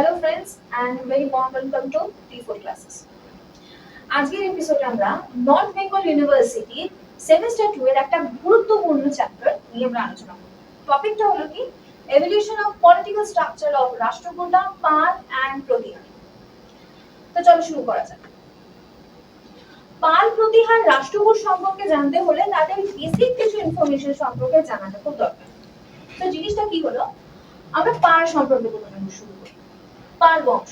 Hello friends and very warm welcome to T four classes আজকের এপিসোডে আমরা north Bengal ইউনিভার্সিটির সেমিস্টার টু এর একটা গুরুত্বপূর্ণ চ্যাপ্টার নিয়ে আমরা আলোচনা করব। টপিকটা হলো কি? Evolution of political structure of Rashtrakuta Pala and Pratihara তো চলো শুরু করা যাক। পাল প্রতিহার রাষ্ট্রকূট সম্পর্কে জানতে হলে তাদের বেসিক কিছু ইনফরমেশন সম্পর্কে জানাটা খুব দরকার। তো জিনিসটা কি হলো? আমরা পাল সম্পর্কে শুরু করি। পাল বংশ।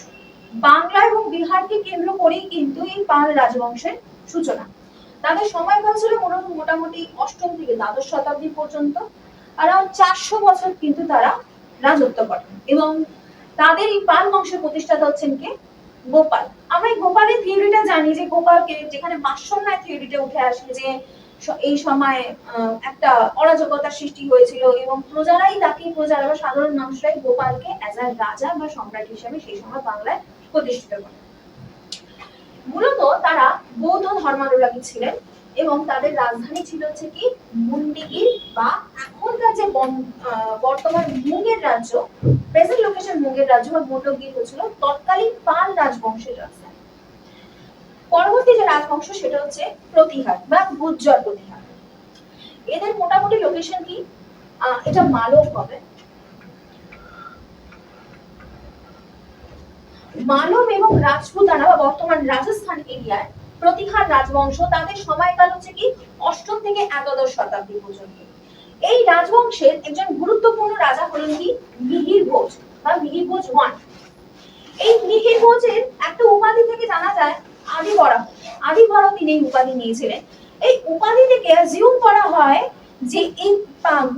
বাংলা এবং বিহারকে কেন্দ্র করেই কিন্তু এই পাল রাজবংশের সূচনা। তাদের সময়কাল ছিল মোটামুটি অষ্টম থেকে দ্বাদশ শতাব্দী পর্যন্ত। অ্যারাউন্ড চারশো বছর কিন্তু তারা রাজত্ব করেন এবং তাদের এই পাল বংশের প্রতিষ্ঠাতা হচ্ছেন কে? গোপাল। আমরা এই গোপালের থিওরিটা জানি যে গোপালকে যেখানে বাসন্যায় থিওরিটা উঠে আসে যে এই সময় একটা অরাজকতার সৃষ্টি হয়েছিল এবং প্রজারাই তাকে, প্রজারা বা সাধারণ মানুষরাই গোপালকে অ্যাজ আ রাজা বা সম্রাট হিসেবে সেই সময় বাংলায় প্রতিষ্ঠিত করে। মূলত তারা বৌদ্ধ ধর্মানুরাগী ছিলেন এবং তাদের রাজধানী ছিল হচ্ছে কি মুন্ডিগির বা এখনকার যে বর্তমান মুঙ্গের রাজ্য প্রেজেন্ট লোকেশন মুঙ্গের রাজ্য বা মুন্ডগির হচ্ছিল তৎকালীন পাল রাজবংশের রাজধানী। পরবর্তী যে রাজবংশ সেটা হচ্ছে প্রতিহার বা গুজ্জর প্রতিহার। এদের মোটামুটি লোকেশন কি? এটা মালব হবে। মালব এবং রাজপুতানা বা বর্তমান রাজস্থান এরিয়ার প্রতিহার রাজবংশ তাদের সময়কাল হচ্ছে কি? অষ্টম থেকে একাদশ শতাব্দী পর্যন্ত। এই রাজবংশের একজন গুরুত্বপূর্ণ রাজা হলেন কি? মিহির ভোজ বা মিহির ভোজ ওয়ান। এই মিহির ভোজের একটা উপাধি থেকে জানা যায় আদি বরা আদি বরা তিনি এই উপাধি নিয়েছিলেন। এই উপাধি থেকে জিউম করা হয় যে এই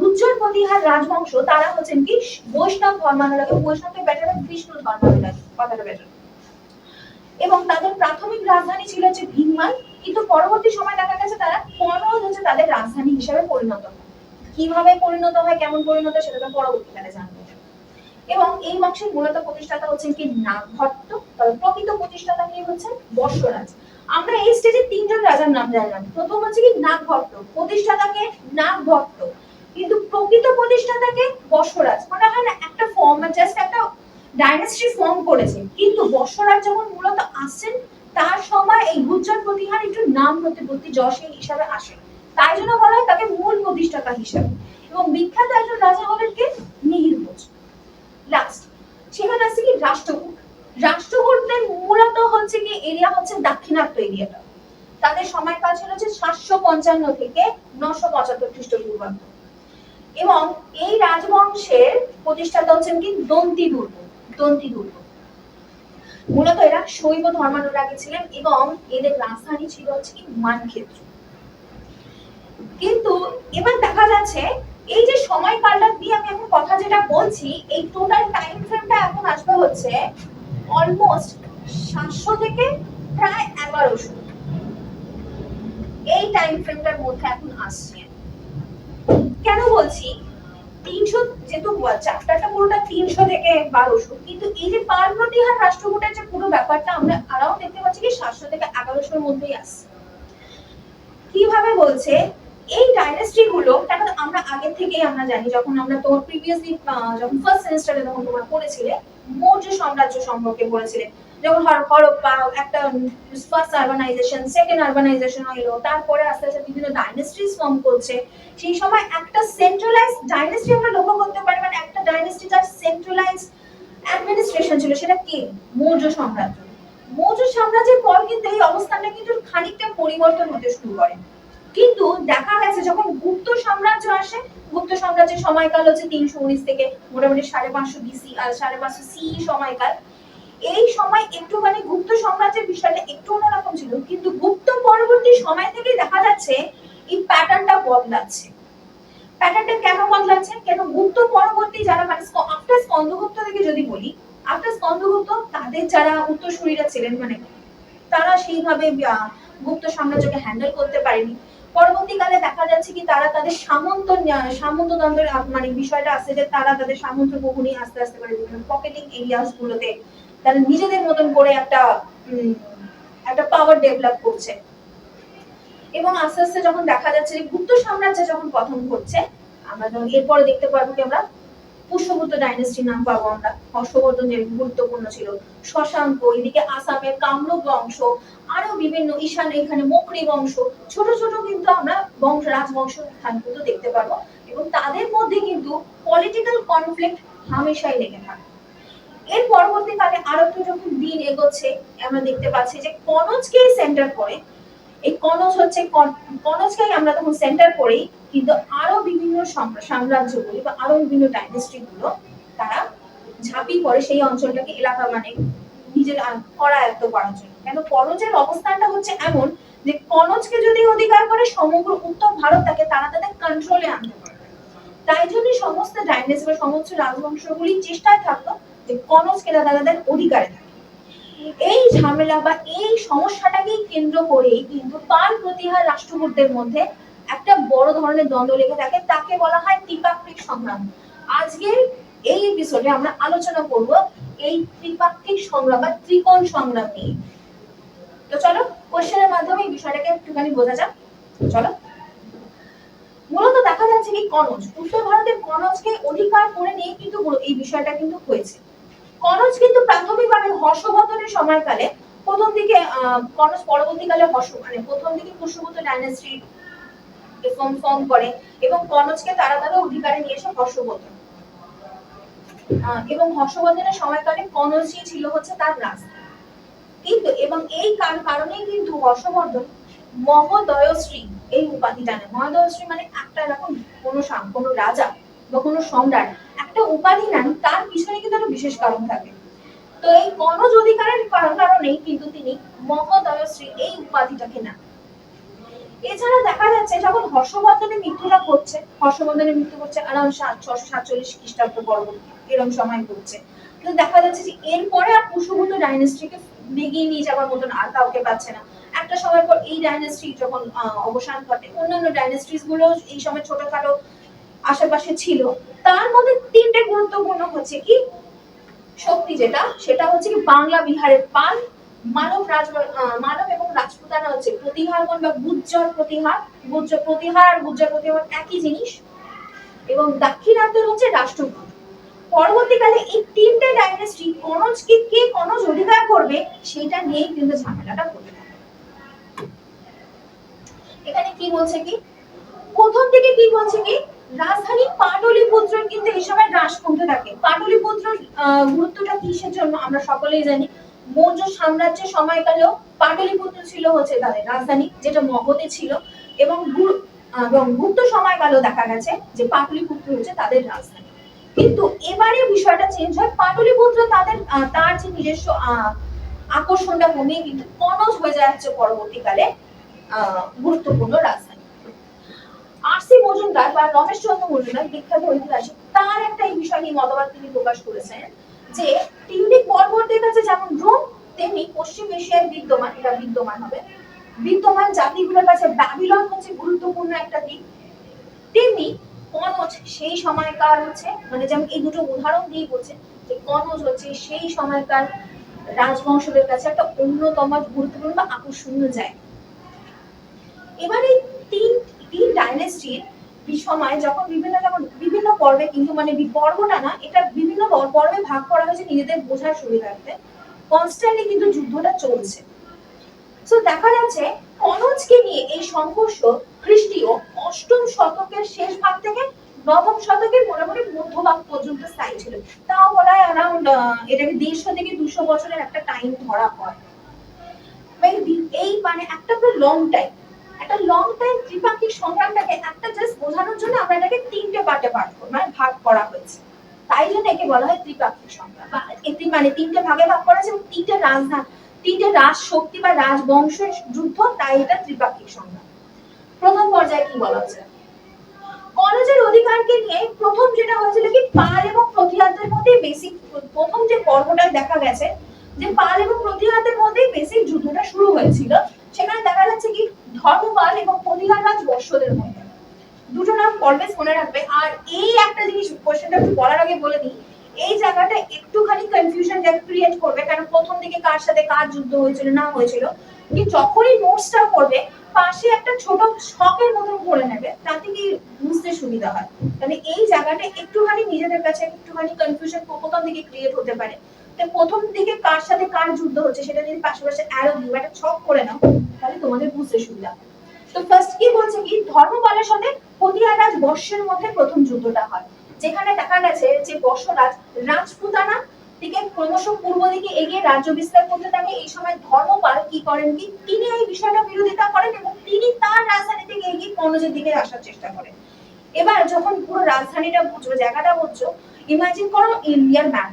গুজ্জর প্রতিহার রাজবংশ, তারা হচ্ছেন কি? বৈষ্ণব ধর্মানুরাগী বৈষ্ণবের বেটার বিষ্ণু ধর্মানুরাগী, কথাটা বেটার এবং তাদের প্রাথমিক রাজধানী ছিল হচ্ছে ভিনমাল কিন্তু পরবর্তী সময় দেখা গেছে তারা কনৌজ হচ্ছে তাদের রাজধানী হিসেবে পরিণত হয়। কীভাবে পরিণত হয়, কেমন পরিণত সেটা তো পরবর্তীকালে জানব। এবং এই বংশের মূলত প্রতিষ্ঠাতা হচ্ছেন কি নাগভট্ট প্রকৃত প্রতিষ্ঠাতা কে হচ্ছেন বর্ষরাজ। আমরা এই স্টেজে তিনজন রাজার নাম জানলাম। প্রথম হচ্ছে কি নাগভট্ট প্রতিষ্ঠাতাকে নাগভট্ট কিন্তু প্রকৃত প্রতিষ্ঠাতাকে বর্ষরাজ। মানে হয় না, একটা ফর্ম জাস্ট একটা ডাইনাস্টি ফর্ম করেছে। কিন্তু বর্ষরাজ যখন মূলত আসছেন তার সময় এই গুজ্জর প্রতিহার একটু নাম প্রতিপত্তি যশী হিসাবে আসে। তাই জন্য বলা হয় তাকে মূল প্রতিষ্ঠাতা হিসাবে। এবং বিখ্যাত একজন রাজা হলেন কে? মিহির ভোজ লাস্ট সেখানে আছে কি? রাষ্ট্রকূট। রাষ্ট্রকূটদের মূলত হচ্ছে কি? এরিয়া হচ্ছে দাক্ষিণাত্য এরিয়াটা তাদের সময়কাল ছিল হচ্ছে সাতশো পঞ্চান্ন থেকে নশো পঁচাত্তর খ্রিস্টপূর্বাব্দ। এবং এই রাজবংশের প্রতিষ্ঠাতা হচ্ছেন কি? দন্তি দুর্গ দন্তি দুর্গ মূলত এরা শৈব ধর্মানুরাগী ছিলেন এবং এদের রাজধানী ছিল হচ্ছে কি? মানক্ষেত্র। কিন্তু এবার দেখা যাচ্ছে এই যে সময় সময়কালটা দিয়ে আমি এখন কথা যেটা বলছি, এই টোটাল টাইম ফ্রেমটা এখন আসবে হচ্ছে অলমোস্ট সাতশো থেকে প্রায় এগারোশো। এই টাইম ফ্রেমটার মধ্যে এখন আসছে। কেন বলছি? তিনশো যেহেতু চ্যাপ্টারটা পুরোটা তিনশো থেকে বারোশো। কিন্তু এই যে পাল প্রতিহার রাষ্ট্রকূটের যে পুরো ব্যাপারটা আমরা আরাও দেখতে পাচ্ছি কি সাতশো থেকে এগারোশোর মধ্যেই আসছে। কীভাবে বলছে? এই ডাইনাস্টি গুলো কেন আমরা আগে থেকেই আমরা জানি, যখন আমরা তোমার প্রিভিয়াসলি যখন ফার্স্ট সেমিস্টারে যখন তোমরা পড়েছিলে, মৌর্য সাম্রাজ্য সম্পর্কে পড়েছিলে। যখন হর হরপ্পা একটা ফার্স্ট আরবানাইজেশন সেকেন্ড আরবানাইজেশন হইল, তারপরে আস্তে আস্তে বিভিন্ন ডাইনাস্টিস ফর্ম করছে, সেই সময় একটা সেন্ট্রালাইজ ডাইনাস্টি আমরা লক্ষ্য করতে পারি মানে একটা ডাইনাস্টি যার সেন্ট্রালাইজ অ্যাডমিনিস্ট্রেশন ছিল, সেটা কি? মৌর্য সাম্রাজ্য। মৌর্য সাম্রাজ্যের পর কিন্তু এই অবস্থানটা কিন্তু খানিকটা পরিবর্তন হতে শুরু করে। কিন্তু দেখা গেছে যখন গুপ্ত সাম্রাজ্য আসে, গুপ্ত সাম্রাজ্যের সময়কাল হচ্ছে তিনশো উনিশ থেকে মোটামুটি সাড়ে পাঁচশো বিসি সাড়ে পাঁচশো সি সময়কাল। এই সময় একটুখানি গুপ্ত সাম্রাজ্যের বিষয়টা একটু অন্যরকম ছিল, কিন্তু গুপ্ত পরবর্তী সময় থেকে দেখা যাচ্ছে এই প্যাটার্নটা বদলাচ্ছে। প্যাটার্নটা কেন বদলাচ্ছে? কেন গুপ্ত পরবর্তী যারা মানে আফটার স্কন্দগুপ্ত থেকে যদি বলি আফটার স্কন্দগুপ্ত তাদের যারা উত্তরসূরিরা ছিলেন মানে তারা সেইভাবে গুপ্ত সাম্রাজ্যকে হ্যান্ডেল করতে পারেনি। পরবর্তীকালে দেখা যাচ্ছে কি তারা তাদের সামন্ত সামন্ত সামন্ততন্ত্রের মানে বিষয়টা আছে যে তারা তাদের সামন্ত বহুনি আস্তে আস্তে করে বিভিন্ন পকেটিং এরিয়াস গুলোতে তারা নিজেদের মতন করে একটা একটা পাওয়ার ডেভেলপ করছে। এবং আস্তে আস্তে যখন দেখা যাচ্ছে যে গুপ্ত সাম্রাজ্য যখন পতন করছে, আমরা যখন এরপরে দেখতে পারব কি আমরা পুষ্যভূত ডাইনেস্টির নাম পাবো আমরা। হর্ষবর্ধন যে গুরুত্বপূর্ণ ছিল। শশাঙ্ক, এদিকে আসামের কামরূপ বংশ আরও বিভিন্ন ঈশান এখানে মকরি বংশ, ছোট ছোট কিন্তু আমরা বংশ, রাজবংশ স্থান কিন্তু দেখতে পারব এবং তাদের মধ্যে কিন্তু পলিটিক্যাল কনফ্লিক্ট হামেশাই লেগে থাকে। এর পরবর্তীকালে আরও যখন দিন এগোচ্ছে, আমরা দেখতে পাচ্ছি যে কনজকে সেন্টার করে এই কনজ হচ্ছে কন- কনজকেই আমরা তখন সেন্টার করেই কিন্তু আরও বিভিন্ন সাম্রা- সাম্রাজ্যগুলি বা আরও বিভিন্ন ডাইনেস্টি গুলো তারা ঝাঁপিয়ে পড়ে সেই অঞ্চলটাকে এলাকা মানে নিজের করায়ত্ত করার জন্য। কেন? কনজের অবস্থানটা হচ্ছে এমন যে কনজকে যদি অধিকার করে সমগ্র উত্তর ভারত ভারতটাকে তারা তাদের কন্ট্রোলে আনতে পারবে। তাই জন্য সমস্ত ডাইনেস্টি বা সমস্ত রাজবংশগুলি চেষ্টায় থাকতো যে কনজকে তারা তাদের অধিকারে থাকে এই ঝামেলা বা এই সমস্যাটাকেই কেন্দ্র করেই কিন্তু পাল প্রতিহার রাষ্ট্রকূটদের মধ্যে একটা বড় ধরনের দ্বন্দ্ব লেগে থাকে, তাকে বলা হয় ত্রিপাক্ষিক সংগ্রাম। আজকের এই এপিসোডে আমরা আলোচনা করব এই ত্রিপাক্ষিক সংগ্রাম বা ত্রিকোণ সংগ্রাম নিয়ে। তো চলো কোশ্চেনের মাধ্যমে এই বিষয়টাকে একটুখানি বোঝা যাক। চলো। মূলত দেখা যাচ্ছে কি কনজ, উত্তর ভারতের কনজকে অধিকার করে নিয়ে কিন্তু এই বিষয়টা কিন্তু হয়েছে। কনজ কিন্তু প্রাথমিকভাবে হর্ষবর্ধনের সময়কালে প্রথম দিকে কনজ পরবর্তীকালে হর্ষ মানে প্রথম দিকে পুষ্যভূত ডাইনেস্টি ফর্ম ফর্ম করে এবং কনজকে তারা তারা অধিকারে নিয়ে এসে হর্ষবর্ধন। এবং হর্ষবর্ধনের সময়কালে কনজই ছিল হচ্ছে তার রাজ কিন্তু, এবং এই কার- কারণেই কিন্তু হর্ষবর্ধন মহোদয়শ্রী, এই উপাধিটা নেয় মহোদয়শ্রী মানে একটা এরকম কোনো কোনো রাজা বা কোনো সম্রাট একটা উপাধি নেন তার পিছনে কিন্তু একটা বিশেষ কারণ থাকে। তো এই কনজ অধিকারের কারণেই কিন্তু তিনি মহোদয়শ্রী এই উপাধিটাকে নেন এছাড়া দেখা যাচ্ছে, যখন হর্ষবর্ধনের মৃত্যুটা ঘটছে হর্ষবর্ধনের মৃত্যু হচ্ছে আরাউন্ড ছশো সাতচল্লিশ খ্রিস্টাব্দ পরবর্তী, এরকম সময় ঘটছে। কিন্তু দেখা যাচ্ছে যে এরপরে আর কুশভূত ডাইনেস্টিকে এগিয়ে নিয়ে যাওয়ার মতন আর কাউকে পাচ্ছে না। একটা সময় পর এই ডাইনেস্টি যখন অবসান ঘটে, অন্যান্য ডাইনেস্টিসগুলো এই সময় ছোটখাটো আশেপাশে ছিল। তার মধ্যে তিনটে গুরুত্বপূর্ণ হচ্ছে কি? শক্তি যেটা, সেটা হচ্ছে কি বাংলা বিহারের পাল, মানব রাজ মানব এবং রাজপুতানা হচ্ছে প্রতিহারগণ বা গুজ্জর প্রতিহার, গুজ্জ প্রতিহার আর গুজ্জর প্রতিহার একই জিনিস। এবং দাক্ষিণাত্যের হচ্ছে রাষ্ট্রকূট। পরবর্তীকালে এই তিনটে ডাইনেস্টি কনজকে কে কনজ অধিকার করবে, সেটা নিয়েই কিন্তু ঝামেলাটা থাকে। এখানে কি বলছে কি? প্রথম থেকে কি বলছে কি? রাজধানী পাটলিপুত্র কিন্তু এই সময় হ্রাস কমতে থাকে। পাটলিপুত্র গুরুত্বটা কিসের জন্য আমরা সকলেই জানি। মৌর্য সাম্রাজ্যের সময়কালেও পাটলিপুত্র ছিল হচ্ছে তাদের রাজধানী যেটা মগধে ছিল। এবং এবং গুপ্ত সময়কালেও দেখা গেছে যে পাটলিপুত্র হচ্ছে তাদের রাজধানী। কিন্তু এবারে বিষয়টা চেঞ্জ হয়। পাটলিপুত্র তাদের তার যে নিজস্ব আকর্ষণটা কমিয়ে কিন্তু কনজ হয়ে যাচ্ছে পরবর্তীকালে আহ, গুরুত্বপূর্ণ রাজধানী। আরসি মজুমদার বা রমেশ চন্দ্র মজুমদার, বিখ্যাত ঐতিহাসিক তার একটা এই বিষয় নিয়ে মতবাদ তিনি প্রকাশ করেছেন যে তিউনিক পর্বতের কাছে যেমন রোম, তেমনি পশ্চিম এশিয়ায় বিদ্যমান এটা বিদ্যমান হবে। বিদ্যমান জাতিগুলোর কাছে ব্যাবিলন হচ্ছে গুরুত্বপূর্ণ একটা দিক। তেমনি কনজ সেই সময়কার হচ্ছে মানে যেমন এই দুটো উদাহরণ দিয়ে বলছে যে কনজ হচ্ছে সেই সময়কার রাজবংশদের কাছে একটা অন্যতম গুরুত্বপূর্ণ বা আকর্ষণীয় জায়গা। এবারে তিন তিন ডাইনেস্টির সময় যখন বিভিন্ন যখন বিভিন্ন পর্বে, কিন্তু মানে পর্বটা না, এটা বিভিন্ন পর্বে ভাগ করা হয়েছে নিজেদের বোঝার সুবিধার্থে। কনস্ট্যান্টলি কিন্তু যুদ্ধটা চলছে। তো দেখা যাচ্ছে কনজকে নিয়ে এই সংঘর্ষ খ্রিস্টীয় অষ্টম শতকের শেষ ভাগ থেকে নবম শতকের মোটামুটি মধ্যভাগ পর্যন্ত স্থায়ী ছিল। তাও বলা হয় অ্যারাউন্ড এটাকে দেড়শো থেকে দুশো বছরের একটা টাইম ধরা হয়। এই মানে একটা তো লং টাইম একটা লং টাইম ত্রিপাক্ষিক সংগ্রামটাকে একটা জাস্ট বোঝানোর জন্য আমরা এটাকে তিনটে পার্টে ভাগ কর- মানে ভাগ করা হয়েছে। তাই জন্য একে বলা হয় ত্রিপাক্ষিক সংগ্রাম এটি মানে তিনটে ভাগে ভাগ করা হয়েছে এবং তিনটে রাজধানী, তিনটে রাজ শক্তি বা রাজবংশের যুদ্ধ, তাই এটা ত্রিপাক্ষিক সংগ্রাম। প্রথম পর্যায়ে কি বলা হচ্ছে কলেজের অধিকারকে নিয়ে প্রথম যেটা হয়েছিল কি, পাল এবং প্রতিহাতের মধ্যে বেসিক প্রথম যে পর্বটা দেখা গেছে, যে পাল এবং প্রতিহাতের মধ্যে বেসিক যুদ্ধটা শুরু হয়েছিল, সেখানে দেখা যাচ্ছে কি ধর্মপাল এবং প্রতিহার রাজ বর্ষদের মধ্যে। দুটো নাম অলওয়েজ মনে রাখবে। আর এই একটা জিনিস কোশ্চেনটা একটু বলার আগে বলে দিই, এই জায়গাটা একটুখানি কনফিউশন ক্রিয়েট করবে কারণ প্রথম দিকে কার সাথে কার যুদ্ধ হয়েছিল, না হয়েছিল কি যখনই নোটসটা করবে পাশে একটা ছোট শখের মতন করে নেবে, তাতে কি বুঝতে সুবিধা হয়? মানে এই জায়গাটা একটুখানি নিজেদের কাছে একটুখানি কনফিউশন প্রথম দিকে ক্রিয়েট হতে পারে। প্রথম দিকে কার সাথে কার যুদ্ধ হচ্ছে সেটা যদি পাশে পাশে অ্যারো দিই একটা ছক করে নাও, তাহলে তোমাদের বুঝতে সুবিধা তো ফার্স্ট কি বলছে কি? ধর্মপালের সাথে প্রতিহারাজ বর্ষের মধ্যে প্রথম যুদ্ধটা হয়। যেখানে দেখা গেছে যে বর্ষরাজ রাজপুতানা থেকে ক্রমশ পূর্ব দিকে এগিয়ে রাজ্য বিস্তার করতে থাকে। এই সময় ধর্মপাল কি করেন কি? তিনি এই বিষয়টা বিরোধিতা করেন এবং তিনি তার রাজধানী থেকে এগিয়ে কনজের দিকে আসার চেষ্টা করেন। এবার যখন পুরো রাজধানীটা বুঝব জায়গাটা বুঝছ ইমাজিন করো ইন্ডিয়ার ম্যাপ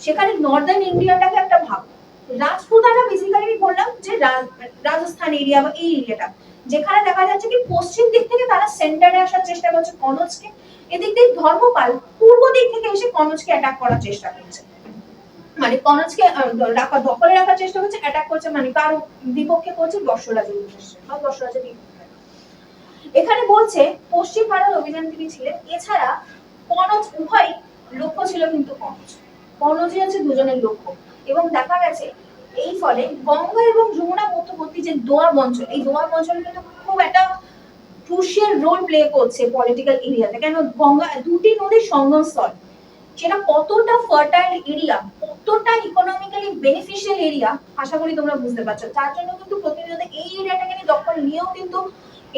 সেখানে নর্দার্ন ইন্ডিয়াটাকে একটা ভাব রাজপুতানা বেসিক্যালি আমি বললাম যে রাজ- রাজস্থান এরিয়া বা এই এরিয়াটা যেখানে দেখা যাচ্ছে কি পশ্চিম দিক থেকে তারা সেন্টারে আসার চেষ্টা করছে কনজকে। এদিক দিয়ে ধর্মপাল পূর্ব দিক থেকে এসে কনজকে অ্যাটাক করার চেষ্টা করছে। মানে কনজকে রাখা, দখলে রাখার চেষ্টা করছে অ্যাটাক করছে মানে কার বিপক্ষে করছে বর্ষরাজের উদ্দেশ্যে। বা বর্ষরাজের এখানে বলছে, পশ্চিম ভারত অভিযান তিনি ছিলেন। এছাড়া কনজ উভয় লক্ষ্য ছিল কিন্তু কনজ। কনজই হচ্ছে দুজনের লক্ষ্য। এবং দেখা গেছে, এই ফলে গঙ্গা এবং যমুনা মধ্যবর্তী যে দোয়াব অঞ্চল এই দোয়াব অঞ্চল কিন্তু খুব একটা ক্রুশিয়াল রোল প্লে করছে পলিটিক্যাল এরিয়াতে কেন? গঙ্গা, দুটি নদীর সঙ্গম স্থল সেটা কতটা ফার্টাইল এরিয়া কতটা ইকোনমিক্যালি বেনিফিশিয়াল এরিয়া আশা করি তোমরা বুঝতে পারছ। তার জন্য কিন্তু প্রতিনিয়ত এই এরিয়াটাকে নিয়ে দখল নিয়েও কিন্তু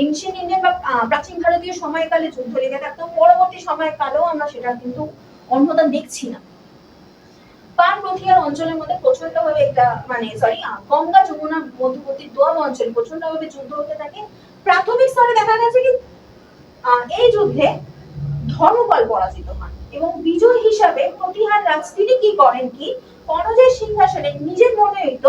এনশিয়েন্ট ইন্ডিয়ান বা প্রাচীন ভারতীয় সময়কালে যুদ্ধ লেগে থাকতো। পরবর্তী সময়কালেও আমরা সেটা কিন্তু অন্যতা দেখছি না। পান অঞ্চলের মধ্যে একটা মানে সরি গঙ্গা যমুনা মধ্যবর্তী দোয়াব অঞ্চলে যুদ্ধ হতে থাকে। প্রাথমিক স্তরে দেখা গেছে কি এই যুদ্ধে ধর্মপাল পরাজিত হন এবং বিজয় হিসাবে প্রতিহার রাজ তিনি কি করেন কি সিংহাসনে নিজের মনোনীত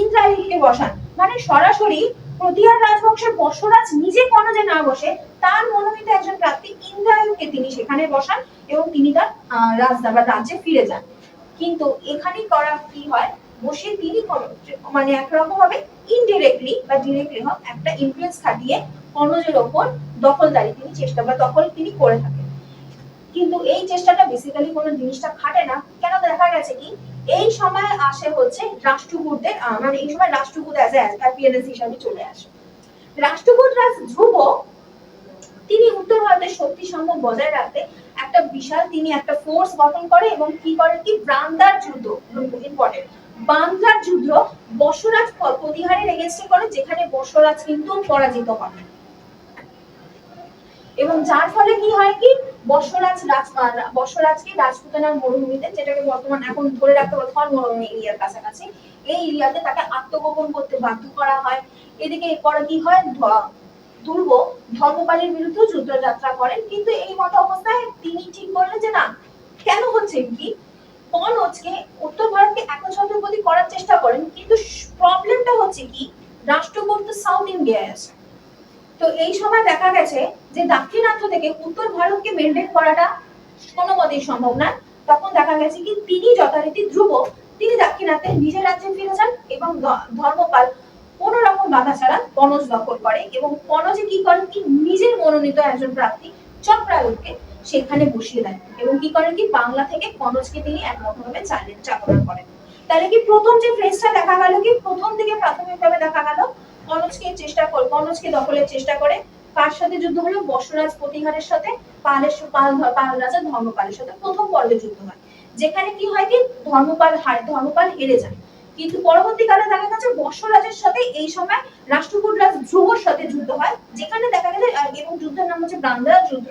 ইন্দ্রাইলকে বসান। মানে সরাসরি প্রতিহার রাজবংশের বর্ষরাজ নিজে কনজে না বসে তার মনোনীত একজন প্রার্থী ইন্দ্রায়ুকে তিনি সেখানে বসান এবং তিনি তার আহ, রাজদা বা রাজ্যে ফিরে যান। কিন্তু এখানে করা কি হয়? বসে তিনি মানে একরকম ভাবে ইনডিরেক্টলি বা ডিরেক্টলি হোক একটা ইনফ্লুয়েন্স খাটিয়ে কনজের ওপর দখলদারি তিনি চেষ্টা বা দখল তিনি করে থাকেন। কিন্তু এই চেষ্টাটা বেসিক্যালি কোনো জিনিসটা খাটে না। কেন দেখা গেছে কি? এই সময় আসে হচ্ছে রাষ্ট্রকূটদের মানে এই সময় রাষ্ট্রকূট অ্যাজ অ্যাপিয়ারেন্স হিসাবে চলে আসে। রাষ্ট্রকূট রাজ ধ্রুব, তিনি উত্তর ভারতের শক্তি সম্ভব বজায় রাখতে একটা বিশাল, তিনি একটা ফোর্স গঠন করে এবং কি করে? কি ব্রান্দার যুদ্ধ ইম্পর্টেন্ট বান্দ্রার যুদ্ধ বসরাজ প্রতিহারের এগেনস্টে করে, যেখানে বসরাজ কিন্তু পরাজিত হয় এবং যার ফলে কি হয় কি? বসরাজ রাজ বসরাজকে রাজপুতানার মরুভূমিতে, যেটাকে বর্তমান এখন ধরে রাখতে হবে, থর মরুভূমি এরিয়ার কাছাকাছি, এই এরিয়াতে তাকে আত্মগোপন করতে বাধ্য করা হয়। এদিকে এরপরে কি হয়? দুর্গ ধর্মপালের বিরুদ্ধে যুদ্ধযাত্রা করেন, কিন্তু এই মত অবস্থায় তিনি ঠিক করলেন যে না, কেন কি? কনজকে উত্তর ভারতকে একচ্ছত্রপতি করার চেষ্টা করেন, কিন্তু প্রবলেমটা হচ্ছে কি? তো সাউথ ইন্ডিয়ায় আছে তো এই সময় দেখা গেছে যে দাক্ষিণাত্য থেকে উত্তর ভারতকে মেনটেন করাটা কোনো মতেই সম্ভব না তখন দেখা গেছে কি, তিনি যথারীতি ধ্রুব, তিনি দাক্ষিণাত্যে নিজের রাজ্যে ফিরে যান এবং ধর্মপাল কোন রকম বাধা ছাড়া কনজ দখল করে এবং কনজে কি করেন? কি নিজের মনোনীত একজন প্রার্থী চক্রায়ুধকে সেখানে বসিয়ে দেন এবং কি করেন কি? বাংলা থেকে কনজকে তিনি একরকম ভাবে চালিয়ে চালনা করেন। তাহলে কি প্রথম যে ফ্রেজটা দেখা গেল কি? প্রথম দিকে প্রাথমিকভাবে দেখা গেল কনজকে চেষ্টা করে কনজকে দখলের চেষ্টা করে। কার সাথে যুদ্ধ হলো? বসরাজ প্রতিহারের সাথে, পালের পাল পাল রাজা ধর্মপালের সাথে প্রথম পর্বে যুদ্ধ হয়। যেখানে কি হয় কি? ধর্মপাল হার ধর্মপাল হেরে যায়। কিন্তু পরবর্তীকালে দেখা গেছে বর্ষরাজের সাথে এই সময় রাষ্ট্রকূট রাজ ধ্রুবর সাথে যুদ্ধ হয়, যেখানে দেখা গেছে এবং যুদ্ধের নাম হচ্ছে বান্দারা যুদ্ধ।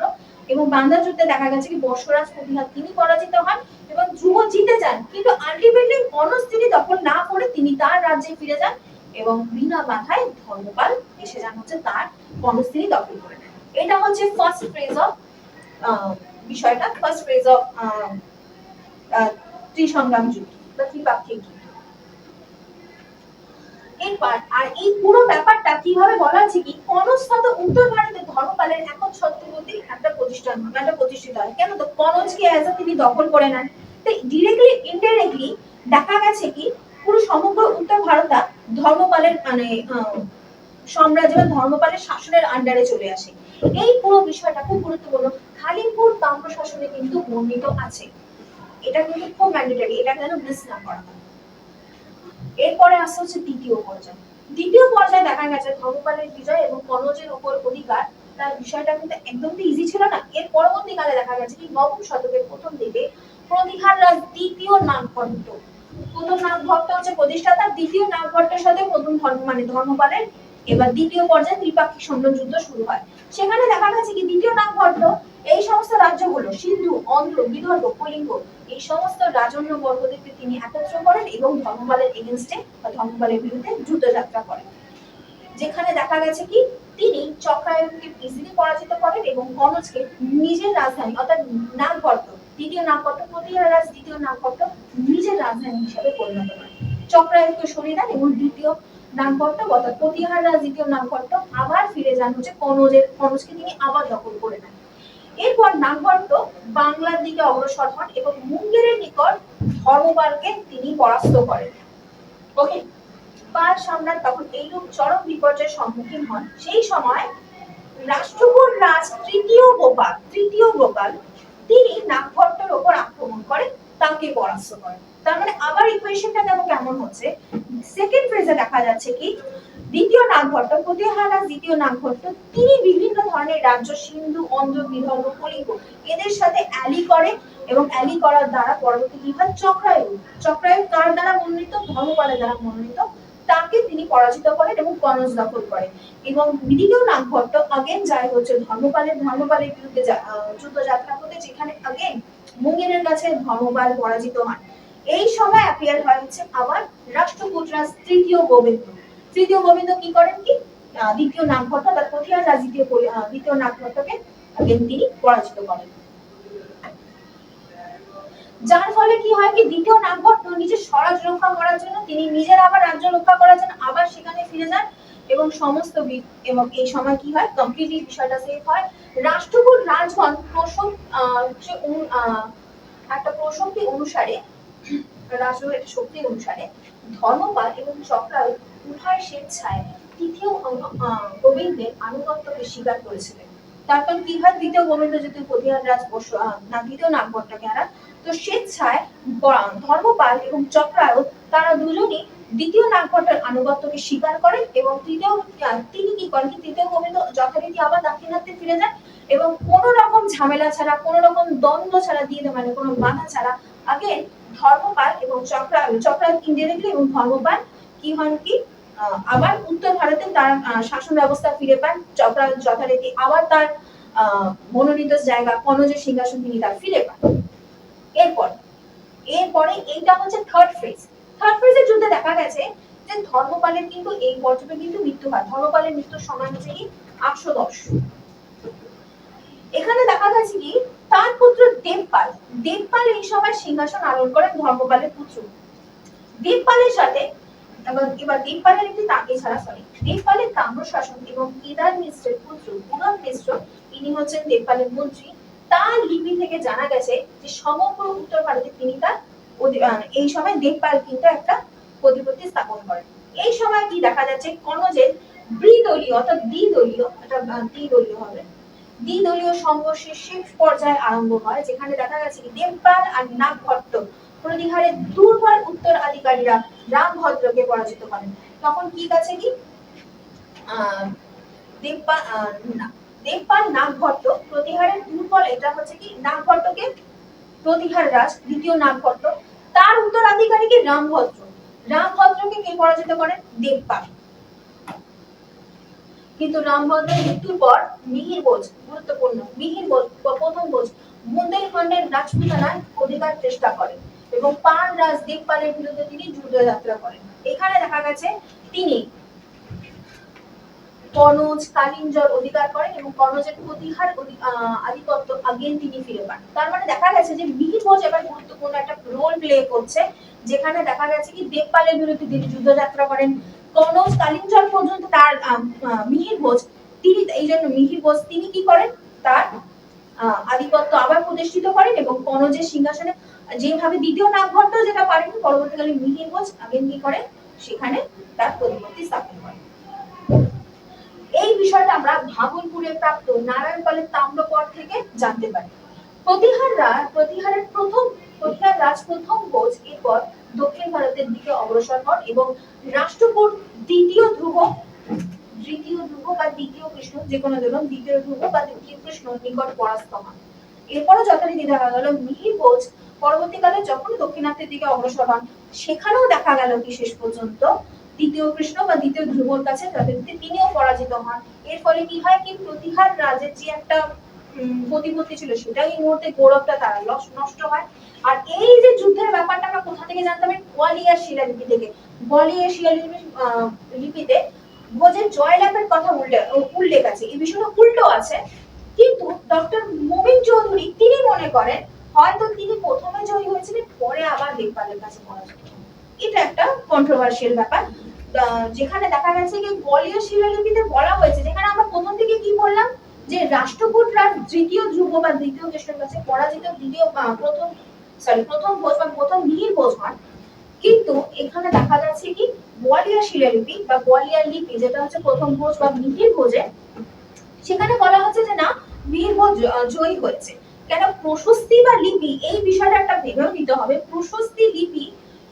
এবং বান্দার যুদ্ধে দেখা গেছে কি বর্ষরাজ প্রতিহার তিনি পরাজিত হন এবং ধ্রুব জিতে যান। কিন্তু আলটিমেটলি তিনি দখল না করে তিনি তার রাজ্যে ফিরে যান এবং বিনা বাধায় ধর্মপাল এসে যান হচ্ছে তার তিনি দখল করে এটা হচ্ছে ফার্স্ট ফ্রেজ অফ বিষয়টা ফার্স্ট ফ্রেজ অফ ত্রিসংগ্রাম যুদ্ধ বা ত্রিপাক্ষিক যুদ্ধ। এরপর আর এই পুরো ব্যাপারটা কীভাবে বলা হচ্ছে কি? কনজগত উত্তর ভারতের ধর্মপালের একচ্ছত্রবর্তী একটা প্রতিষ্ঠান, একটা প্রতিষ্ঠিত হয়। কেন? তো কনজকে অ্যাজ তিনি দখল করে নেন। তো ডিরেক্টলি ইনডাইরেক্টলি দেখা গেছে কি, পুরো সমগ্র উত্তর ভারতটা ধর্মপালের মানে সাম্রাজ্য বা ধর্মপালের শাসনের আন্ডারে চলে আসে। এই পুরো বিষয়টা খুব গুরুত্বপূর্ণ। খালিমপুর তাম্র শাসনে কিন্তু বর্ণিত আছে। এটা কিন্তু খুব ম্যান্ডেটরি এটা যেন মিস না করা হয়। এরপরে আসছে হচ্ছে দ্বিতীয় পর্যায়। দ্বিতীয় পর্যায়ে দেখা গেছে ধর্মপালের বিজয় এবং কনজের উপর অধিকার। তার বিষয়টা কিন্তু একদম তো ইজি ছিল না। এর পরবর্তীকালে দেখা গেছে কি নবম শতকের প্রথম দিকে প্রতিহার রাজ দ্বিতীয় নাগভট্ট। প্রথম নাগভট্ট হচ্ছে প্রতিষ্ঠাতা, দ্বিতীয় নাগভট্টের সাথে প্রথম ধর্ম মানে ধর্মপালের। এবার দ্বিতীয় পর্যায়ে ত্রিপাক্ষিক সন্ধান যুদ্ধ শুরু হয়। সেখানে দেখা গেছে কি দ্বিতীয় নাগভট্ট এই সমস্ত রাজ্যগুলো সিন্ধু, অন্ধ্র, বিদর্ভ, কলিঙ্গ এই সমস্ত রাজন্য বর্গদেরকে তিনি একত্র করেন এবং ধর্মপালের এগেনস্টে বা ধর্মপালের বিরুদ্ধে যুদ্ধযাত্রা করেন। যেখানে দেখা গেছে কি, তিনি চক্রায়ুকে ইজিলি পরাজিত করেন এবং কনজকে নিজের রাজধানী অর্থাৎ নাগভট্ট দ্বিতীয় নাগভট্ট প্রতিহার রাজ, দ্বিতীয় নাগভট্ট নিজের রাজধানী হিসাবে পরিণত করেন। চক্রায়ুকে সরিয়ে দেন এবং দ্বিতীয় নাগভট্ট অর্থাৎ প্রতিহার রাজ, দ্বিতীয় নাগভট্ট আবার ফিরে যান হচ্ছে কনজের, কনজকে তিনি আবার দখল করে নেন। এরপর নাগভট্ট বাংলার দিকে অগ্রসর হন এবং মুঙ্গেরের নিকট ধর্মপালকে তিনি পরাস্ত করেন। ওকে? পাল সম্রাট তখন এইরূপ চরম বিপর্যয়ের সম্মুখীন হন। সেই সময় রাজ তৃতীয় গোপাল তৃতীয় গোপাল, তিনি নাগভট্টের ওপর আক্রমণ করেন, তাকে পরাস্ত করেন। তার মানে আবার ইকুয়েশনটা দেখো কেমন হচ্ছে। সেকেন্ড ফ্রেজে দেখা যাচ্ছে কি নাগভট্ট দ্বিতীয় নাগভট্ট তিনি বিভিন্ন ধরনের রাজ্য সিন্ধু কলিঙ্গ এদের সাথে অ্যালি করে এবং অ্যালি করার দ্বারা পরবর্তী কি হয় চক্রায়ু চক্রায়ু কার দ্বারা মনোনীত? ধর্মপালের দ্বারা মনোনীত। তাকে তিনি পরাজিত করেন এবং কনজ দখল করেন। এবং দ্বিতীয় নাগভট্ট আগেন যায় হচ্ছে ধর্মপালের ধর্মপালের বিরুদ্ধে যা- আহ, যুদ্ধযাত্রা করতে যেখানে আগেন মুঙ্গেরের কাছে ধর্মপাল পরাজিত হন। এই সময় অ্যাপিয়ার হয় হচ্ছে আবার রাষ্ট্রকূটরাজ তৃতীয় গোবিন্দ। তৃতীয় গোবিন্দ কি করেন কি? দ্বিতীয় নাগভট্ট তার প্রতিহার রাজ দ্বিতীয় দ্বিতীয় নাগভট্টকে আগেন তিনি পরাজিত করেন। যার ফলে কি হয় কি? দ্বিতীয় নাগভট্ট নিজের স্বরাজ রক্ষা করার জন্য তিনি নিজের আবার রাজ্য রক্ষা করার জন্য আবার সেখানে ফিরে যান এবং সমস্ত এবং এই সময় কি হয়? কমপ্লিটলি বিষয়টা সেফ হয়। রাষ্ট্রকূট রাজগণ আহ, একটা প্রসক্তি অনুসারে রাষ্ট্র একটা শক্তি অনুসারে ধর্মপাল এবং চক্রায়ু উভয় স্বেচ্ছায় তৃতীয় গোবিন্দের আনুগত্যকে স্বীকার করেছিলেন। তারপর হয় দ্বিতীয় গোবিন্দ যদি প্রতিহার রাজ বসু- না, দ্বিতীয় নাগভট্টকে হারান তো স্বেচ্ছায় ধর্মপাল এবং চক্রায়ু তারা দুজনই দ্বিতীয় নাগভট্টের আনুগত্যকে স্বীকার করেন এবং তৃতীয় তিনি কি করেন তৃতীয় গোবিন্দ যথারীতি আবার দাক্ষিণাত্যে ফিরে যান এবং কোন রকম ঝামেলা ছাড়া, কোন রকম দ্বন্দ্ব ছাড়া দিয়ে মানে কোনো বাধা ছাড়া আগে ধর্মপাল এবং চক্রায়ু চক্রায়ু ইনডিরেক্টলি এবং ধর্মপাল কি হন কি আবার উত্তর ভারতে তার শাসন ব্যবস্থা ফিরে পান। যথারীতি আবার তার মনোনীত জায়গা কনজের সিংহাসন তিনি তার ফিরে পান। এরপর, এরপরে এইটা হচ্ছে থার্ড ফেজ থার্ড ফেজের যুদ্ধে দেখা গেছে যে ধর্মপালের কিন্তু এই পর্যবে কিন্তু মৃত্যু হয়। ধর্মপালের মৃত্যুর সময় হচ্ছে কি? আটশো দশ এখানে দেখা গেছে কি? তার পুত্র দেবপাল। দেবপাল এই সময় সিংহাসন আরোহণ করেন ধর্মপালের পুত্র। দেবপালের সাথে এবার এবার দেবপালের একটি তাকে ছাড়া সরি দেবপালের তাম্র শাসন এবং কেদার মিশ্রের পুত্র উদম মিশ্র ইনি হচ্ছেন দেবপালের মন্ত্রী। তার লিপি থেকে জানা গেছে যে সমগ্র উত্তর ভারতে তিনি তার এই সময় দেবপাল কিন্তু একটা প্রতিপত্তি স্থাপন করেন। এই সময় কি দেখা যাচ্ছে? কনজের দ্বিদলীয় অর্থাৎ দ্বিদলীয় আহ, দ্বিদলীয় হবে। দ্বিদলীয় সংঘর্ষের শেষ পর্যায়ে আরম্ভ হয় যেখানে দেখা গেছে দেবপাল আর নাগভট্ট প্রতিহারের দুর্বল উত্তরাধিকারীরা রামভদ্রকে পরাজিত করেন। তখন কি গেছে কি? দেবপাল নাগভট্ট প্রতিহারের দুর্বল, এটা হচ্ছে কি? নাগভট্টকে প্রতিহার রাজ, দ্বিতীয় নাগভট্ট। তার উত্তরাধিকারীকে রামভদ্র রামভদ্রকে কে পরাজিত করেন? দেবপাল। কিন্তু রামভদ্রের মৃত্যুর পর মিহির বোঝ, গুরুত্বপূর্ণ, মিহির বোঝ, প্রথম বোঝ বুন্দেলখণ্ডের রাজপুতানায় অধিকার চেষ্টা করেন এবং পাল রাজ দেবপালের বিরুদ্ধে তিনি যুদ্ধযাত্রা করেন। এখানে দেখা গেছে তিনি কনজ কালিঞ্জর অধিকার করেন এবং কনজের প্রতিহার আধিপত্য আগেন তিনি ফিরে পান। তার মানে দেখা গেছে যে বোঝ এবার গুরুত্বপূর্ণ একটা রোল প্লে করছে যেখানে দেখা গেছে কি দেবপালের বিরুদ্ধে তিনি যুদ্ধযাত্রা করেন কনজ কালিঞ্জর পর্যন্ত তার আহ, আহ, মিহির ভোজ তিনি এই জন্য মিহির ভোজ তিনি কি করেন? তার আধিপত্য আবার প্রতিষ্ঠিত করেন এবং কনজের সিংহাসনে যেভাবে দ্বিতীয় নাগভট্ট যেটা পারেন পরবর্তীকালে মিহির ভোজ আগেন কি করেন সেখানে তার প্রতিপত্তি স্থাপন করেন এই বিষয়টা আমরা ভাগলপুরে প্রাপ্ত নারায়ণ পালের তাম্রপট থেকে জানতে পারি। প্রতিহার রাজ প্রতিহারের প্রথম, প্রতিহার রাজ প্রথম ভোজ এরপর দক্ষিণ ভারতের দিকে অগ্রসর হন এবং রাষ্ট্রকূট দ্বিতীয় ধ্রুব তৃতীয় ধ্রুব বা দ্বিতীয় কৃষ্ণ, যে কোনো ধরুন, দ্বিতীয় ধ্রুব বা দ্বিতীয় কৃষ্ণ নিকট পরাস্ত হন। এরপরও যথারীতি দেখা গেল মিহির ভোজ পরবর্তীকালে যখন দক্ষিণাত্যের দিকে অগ্রসর হন, সেখানেও দেখা গেল কি শেষ পর্যন্ত? দ্বিতীয় কৃষ্ণ বা দ্বিতীয় ধ্রুবর কাছে যথারীতি তিনিও পরাজিত হন। এর ফলে কি হয় কি, প্রতিহার রাজের যে একটা প্রতিপত্তি ছিল সেটা এই মুহূর্তে গৌরবটা তারা নষ্ট হয়। আর এই যে যুদ্ধের ব্যাপারটা আমরা কোথা থেকে জানতাম? গোয়ালিয়ার শিলালিপি থেকে। গোয়ালিয়ার শিলালিপি লিপিতে ভোজের জয়লাভের কথা উল্লেখ উল্লেখ আছে। এই বিষয়টা উল্টো আছে। কিন্তু ডক্টর মোবিন চৌধুরী তিনি মনে করেন হয়তো তিনি প্রথমে জয়ী হয়েছিলেন, পরে আবার দেবপালের কাছে পরাজিত এটা একটা কন্ট্রোভার্সিয়াল ব্যাপার। যেখানে দেখা গেছে যে গোয়ালিয়র শিলালিপিতে বলা হয়েছে, যেখানে আমরা প্রথম থেকে কি বললাম? যে রাষ্ট্রকূট রাজ তৃতীয় ধ্রুব বা দ্বিতীয় কৃষ্ণের কাছে পরাজিত দ্বিতীয় প্রথম সরি প্রথম ভোজ বা প্রথম মিহির ভোজ হন। কিন্তু এখানে দেখা যাচ্ছে কি গোয়ালিয়র শিলালিপি বা গোয়ালিয়র লিপি, যেটা হচ্ছে প্রথম ভোজ বা মিহির ভোজে, সেখানে বলা হচ্ছে যে না মিহির ভোজ জয়ী হয়েছে। কেন প্রশস্তি বা লিপি, এই বিষয়টা একটা ভেবেও নিতে হবে। প্রশস্তি লিপি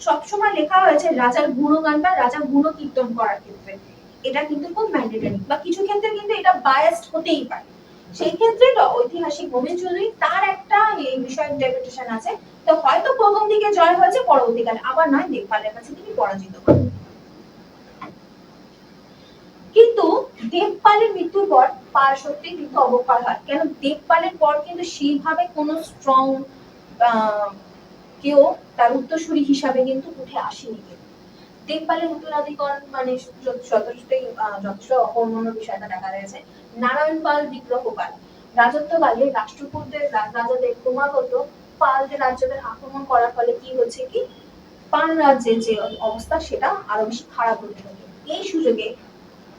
সবসময় লেখা হয়েছে রাজার গুণগান বা রাজা গুণ কীর্তন করার ক্ষেত্রে। এটা কিন্তু খুব ম্যান্ডেটরি বা কিছু ক্ষেত্রে কিন্তু এটা বায়াসড হতেই পারে। সেই ক্ষেত্রে ঐতিহাসিক মোমেন চৌধুরী তার একটা এই বিষয়ে ইন্টারপ্রিটেশন আছে। তো হয়তো প্রথম দিকে জয় হয়েছে, পরবর্তীকালে আবার নয় দেবপালের কাছে তিনি পরাজিত হন কিন্তু দেবপালের মৃত্যুর পর সত্যি কিন্তু অবক্ষয় হয়। কেন? দেবপালের পর কিন্তু সেইভাবে কোনো স্ট্রং কেউ তার উত্তরসূরি হিসাবে কিন্তু উঠে আসেনি দেবপালের উত্তরাধিকরণ মানে যথেষ্টই যথেষ্ট অকর্মণ্য বিষয়টা দেখা গেছে, নারায়ণ পাল বিগ্রহ পাল। রাজত্বকালে রাষ্ট্রকূটদের রা- রাজাদের ক্রমাগত পালদের রাজ্যদের আক্রমণ করার ফলে কি হচ্ছে কি? পাল রাজ্যের যে অবস্থা, সেটা আরও বেশি খারাপ হতে থাকে। এই সুযোগে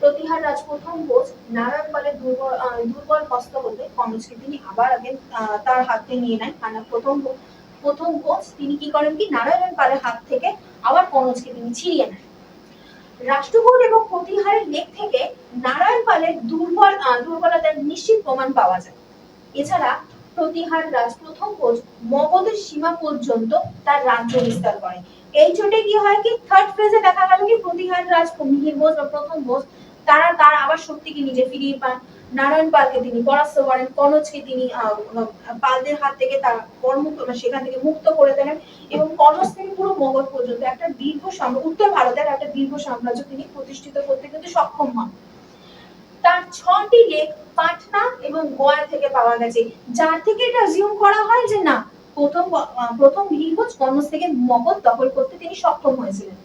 প্রতিহার রাজ প্রথম বোঝ নারায়ণ পালের দুর্বল দুর্বল হস্ত হতে কনজকে তিনি আবার আগে তার হাতে নিয়ে নেন। কারণ প্রথম প্রথম ভোজ তিনি কি করেন কি? নারায়ণ পালের হাত থেকে আবার কনজকে তিনি ছিনিয়ে নেন। রাষ্ট্রকূট এবং প্রতিহারের লেখ থেকে নারায়ণ পালের দুর্বল দুর্বলতার নিশ্চিত প্রমাণ পাওয়া যায়। এছাড়া প্রতিহার রাজ প্রথম ভোজ মগধের সীমা পর্যন্ত তার রাজ্য বিস্তার করে। এই চোটে কি হয় কি? থার্ড ফেজে দেখা গেল কি? প্রতিহার রাজ মিহির ভোজ বা প্রথম ভোজ তারা, তার আবার শক্তিকে নিজে ফিরিয়ে পান। নারায়ণ পালকে তিনি, পরাস্ত করেন, কনজকে তিনি পালদের হাত থেকে তার কর্ম সেখান থেকে মুক্ত করে দেন এবং কনজ থেকে পুরো মগধ পর্যন্ত একটা দীর্ঘ সাম্রাজ্য উত্তর ভারতের একটা দীর্ঘ সাম্রাজ্য তিনি প্রতিষ্ঠিত করতে কিন্তু সক্ষম হন। তার ছটি লেখ পাটনা এবং গোয়া থেকে পাওয়া গেছে, যার থেকে এটা জিউম করা হয় যে না, প্রথম প্রথম ভিড়ভোজ কনজ থেকে মগধ দখল করতে তিনি সক্ষম হয়েছিলেন।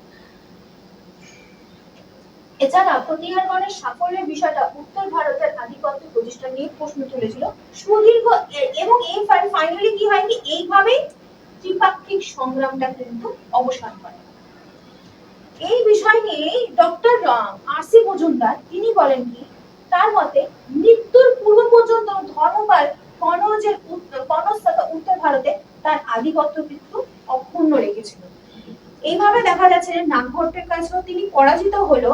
এছাড়া প্রতিহারগণের সাফল্যের বিষয়টা উত্তর ভারতের আধিপত্য প্রতিষ্ঠা নিয়ে প্রশ্ন তুলেছিল। সুদীর্ঘ এবং এই ফাইনালি কি হয় কি, এইভাবেই ত্রিপাক্ষিক সংগ্রামটা কিন্তু অবসান করে এই বিষয় নিয়ে ডক্টর আর সি মজুমদার, তিনি বলেন কি, তার মতে মৃত্যুর পূর্ব পর্যন্ত ধর্মপাল কনৌজের তথা উত্তর ভারতে তার আধিপত্য কিন্তু অক্ষুণ্ণ রেখেছিল। এইভাবে দেখা যাচ্ছে যে নাগভট্টের কাছেও তিনি পরাজিত হলো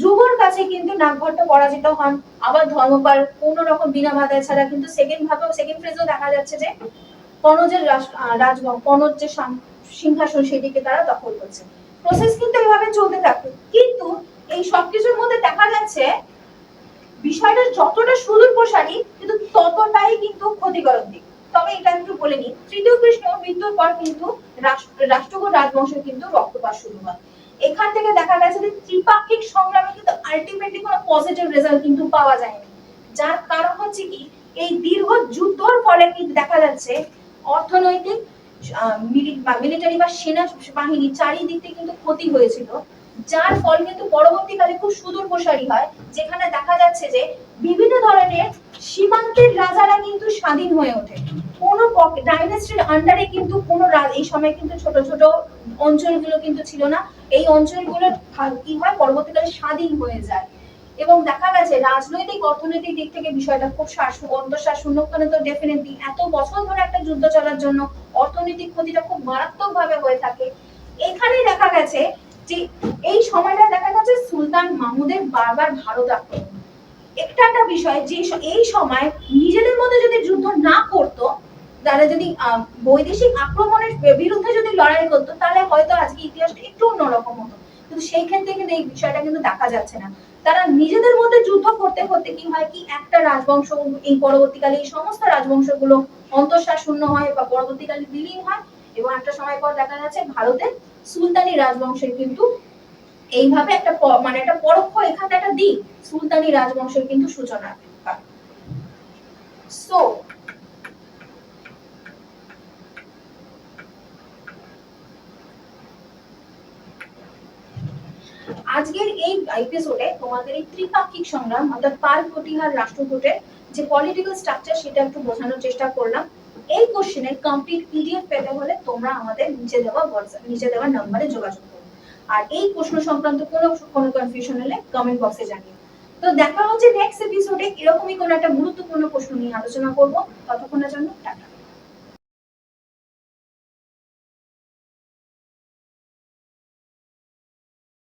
ধ্রুবর কাছে কিন্তু নাগভট্ট পরাজিত হন। আবার ধর্মপাল কোন রকম বিনা বাধায় ছাড়া কিন্তু সেকেন্ড ভাবেও সেকেন্ড ফেজেও দেখা যাচ্ছে যে কনজের রাজ- রাজবংশ, কনজ যে সিংহাসন সেটিকে তারা দখল করছে। প্রসেস কিন্তু এইভাবে চলতে থাকে কিন্তু এই সবকিছুর মধ্যে দেখা যাচ্ছে বিষয়টা যতটা সুদূর প্রসারী, কিন্তু ততটাই কিন্তু ক্ষতিকারক দিক। তবে এটা একটু বলে নিই, তৃতীয় কৃষ্ণ মৃত্যুর পর কিন্তু রাষ্ট্র- রাজবংশের কিন্তু রক্তপাত শুরু হয়। এখান থেকে দেখা গেছে যে ত্রিপাক্ষিক সংগ্রামে কিন্তু আলটিমেটলি কোনো পজিটিভ রেজাল্ট কিন্তু পাওয়া যায়নি। যার কারণ হচ্ছে কি, এই দীর্ঘ যুদ্ধর ফলে কিন্তু দেখা যাচ্ছে অর্থনৈতিক মিলিটারি বা সেনা বাহিনী চারিদিক থেকে কিন্তু ক্ষতি হয়েছিল। যার ফল কিন্তু পরবর্তীকালে খুব সুদূর প্রসারী হয়, যেখানে দেখা যাচ্ছে যে বিভিন্ন ধরনের সীমান্তের রাজারা কিন্তু স্বাধীন হয়ে ওঠে। কোন ডাইনেস্টির আন্ডারে কিন্তু কোন এই সময় কিন্তু ছোট ছোট অঞ্চলগুলো কিন্তু ছিল না। এই অঞ্চলগুলো কি হয়? পরবর্তীকালে স্বাধীন হয়ে যায়। এবং দেখা গেছে রাজনৈতিক, অর্থনৈতিক দিক থেকে বিষয়টা খুব শাসন অন্তঃসার শূন্যক্ষণে তো ডেফিনেটলি এত বছর ধরে একটা যুদ্ধ চলার জন্য অর্থনৈতিক ক্ষতিটা খুব মারাত্মক ভাবে হয়ে থাকে। এখানে দেখা গেছে যে এই সময়টা দেখা গেছে সুলতান মাহমুদের বারবার ভারত আক্রমণ। একটা একটা বিষয়, যে এই সময় নিজেদের মধ্যে যদি যুদ্ধ না করতো, তারা যদি বৈদেশিক আক্রমণের বিরুদ্ধে যদি লড়াই করতো, তাহলে হয়তো আজকে ইতিহাসটা একটু অন্যরকম হতো। কিন্তু সেই ক্ষেত্রে কিন্তু এই বিষয়টা কিন্তু দেখা যাচ্ছে না। তারা নিজেদের মধ্যে যুদ্ধ করতে করতে কি হয়, কি একটা রাজবংশ, এই পরবর্তীকালে এই সমস্ত রাজবংশগুলো অন্তঃসার শূন্য হয় বা পরবর্তীকালে বিলীন হয় এবং একটা সময় পর দেখা যাচ্ছে ভারতে সুলতানি রাজবংশের কিন্তু এইভাবে একটা মানে একটা পরোক্ষ এখানে একটা দিক, সুলতানি রাজবংশের কিন্তু সূচনা। সো আজকের এই এপিসোডে তোমাদের এই ত্রিপাক্ষিক সংগ্রাম, অর্থাৎ পাল প্রতিহার রাষ্ট্রকূটের যে পলিটিক্যাল স্ট্রাকচার সেটা একটু বোঝানোর চেষ্টা করলাম। এই কোশ্চেনের কমপ্লিট পিডিএফ পেতে হলে তোমরা আমাদের নিচে দেওয়া হোয়াটসঅ্যাপ নিচে দেওয়া নাম্বারে যোগাযোগ করো। আর এই প্রশ্ন সংক্রান্ত কোনো কোনো কনফিউশন হলে কমেন্ট বক্সে জানিও। তো দেখা হচ্ছে নেক্সট এপিসোডে এরকমই কোনো একটা গুরুত্বপূর্ণ প্রশ্ন নিয়ে আলোচনা করব। ততক্ষণের জন্য টাটা।